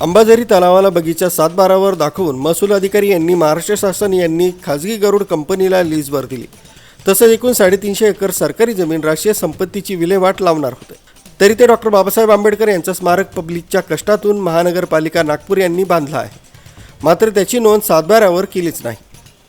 अंबाझरी तलावाला बगीचा सातबारावर दाखवून महसूल अधिकारी यांनी महाराष्ट्र शासन यांनी खाजगी गरुड कंपनीला लीजवर दिली. तसंच एकूण साडेतीनशे एकर सरकारी जमीन राष्ट्रीय संपत्तीची विल्हेवाट लावणार होते. तरी ते डॉक्टर बाबासाहेब आंबेडकर यांचं स्मारक पब्लिकच्या कष्टातून महानगरपालिका नागपूर यांनी बांधला आहे. मात्र त्याची नोंद सातबाऱ्यावर केलीच नाही.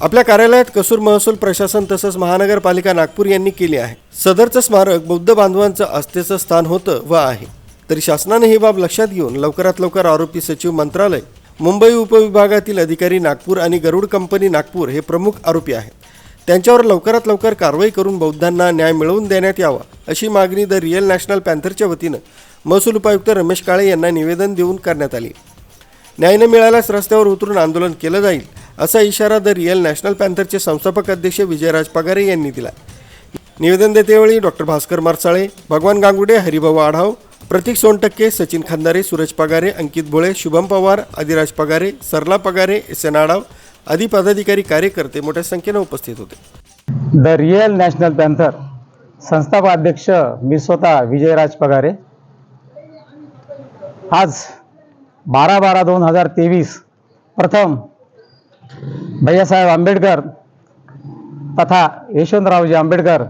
आपल्या कार्यालयात कसूर महसूल प्रशासन तसंच महानगरपालिका नागपूर यांनी केली आहे. सदरचं स्मारक बौद्ध बांधवांचं आस्थेचं स्थान होतं व आहे. तरी शासनाने ही बाब लक्षात घेऊन लवकरात लवकर आरोपी सचिव मंत्रालय मुंबई उपविभागातील अधिकारी नागपूर आणि गरुड कंपनी नागपूर हे प्रमुख आरोपी आहेत. त्यांच्यावर लवकरात लवकर कारवाई करून बौद्धांना न्याय मिळवून देण्यात यावा अशी मागणी द रिअल नॅशनल पॅन्थरच्या वतीनं महसूल उपायुक्त रमेश काळे यांना निवेदन देऊन करण्यात आली. न्याय न मिळाल्यास रस्त्यावर उतरून आंदोलन केलं जाईल असा इशारा द रिअल नॅशनल पॅन्थरचे संस्थापक अध्यक्ष विजयराज पगारे यांनी दिला. निवेदन देतेवेळी doctor Bhaskar Marsale Bhagwan Gangude Haribhau Adhav Pratik Sontakke Sachin Khandare Suraj Pagare Ankit Bhole Shubham Pawar Adiraj Pagare Sarla Pagare S N Adhav आदी पदाधिकारी कार्यकर्ते मोठ्या संख्येनं उपस्थित होते. द रिअल नॅशनल पॅन्थर संस्थापक अध्यक्ष मी स्वतः विजयराज पगारे. आज बारा बारा दोन हजार तेवीस प्रथम भैयासाहेब आंबेडकर तथा यशवंतरावजी आंबेडकर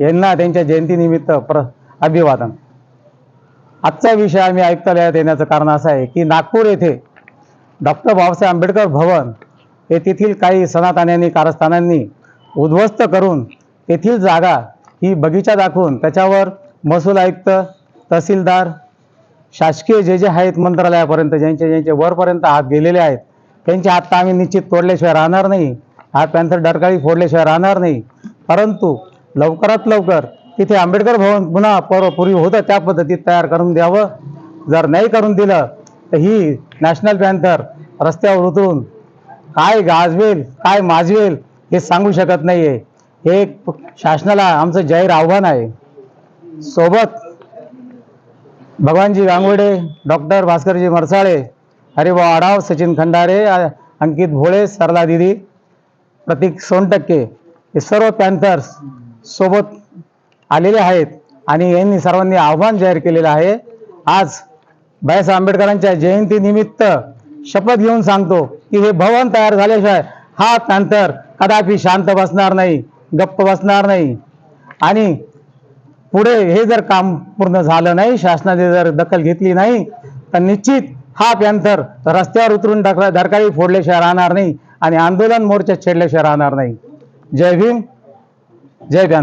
यांना त्यांच्या जयंतीनिमित्त प्र अभिवादन. आजचा विषय आम्ही आयुक्तालयात येण्याचं कारण असं आहे की नागपूर येथे डॉक्टर बाबासाहेब आंबेडकर भवन हे तेथील काही सनातन्यांनी कारस्थानांनी उद्ध्वस्त करून तेथील जागा ही बगीचा दाखवून त्याच्यावर महसूल आयुक्त तहसीलदार शासकीय जे जे आहेत मंत्रालयापर्यंत ज्यांचे ज्यांचे वरपर्यंत हात गेलेले आहेत त्यांचे हात आम्ही निश्चित तोडल्याशिवाय राहणार नाही. हात पॅन्थर डरकाळी फोडल्याशिवाय राहणार नाही. परंतु लवकरात लवकर तिथे आंबेडकर भवन पुन्हा पर पूर्वी होतं त्या पद्धतीत तयार करून द्यावं. जर नाही करून दिलं तर ही नॅशनल पॅन्थर रस्त्यावर उतरून काय गाजवेल काय माजवेल हे सांगू शकत नाही आहे हे एक शासनाला आमचं जाहीर आव्हान आहे. सोबत भगवानजी गांगवडे डॉक्टर भास्करजी मरसाळे हरिभाऊ आढाव सचिन खंडारे अंकित भोळे सरला दिदी प्रतीक सोनटक्के हे सर्व पॅन्थर्स सोबत आलेले आहेत आणि यांनी सर्वांनी आव्हान जाहीर केलेलं आहे. आज बाबासाहेब आंबेडकरांच्या जयंतीनिमित्त शपथ घेऊन सांगतो की हे भवन तयार झाल्याशिवाय हा नंतर कदापि शांत बसणार नाही गप्प बसणार नाही. आणि पुढे हे जर काम पूर्ण झालं नाही शासनाने जर दखल घेतली नाही तर निश्चित हा पॅन्थर रस्त्यावर उतरून टाकला दरकाळी फोडल्याशिवाय राहणार नाही आणि आंदोलन मोर्चा छेडल्याशिवाय राहणार नाही. जय भीम जय भ्यान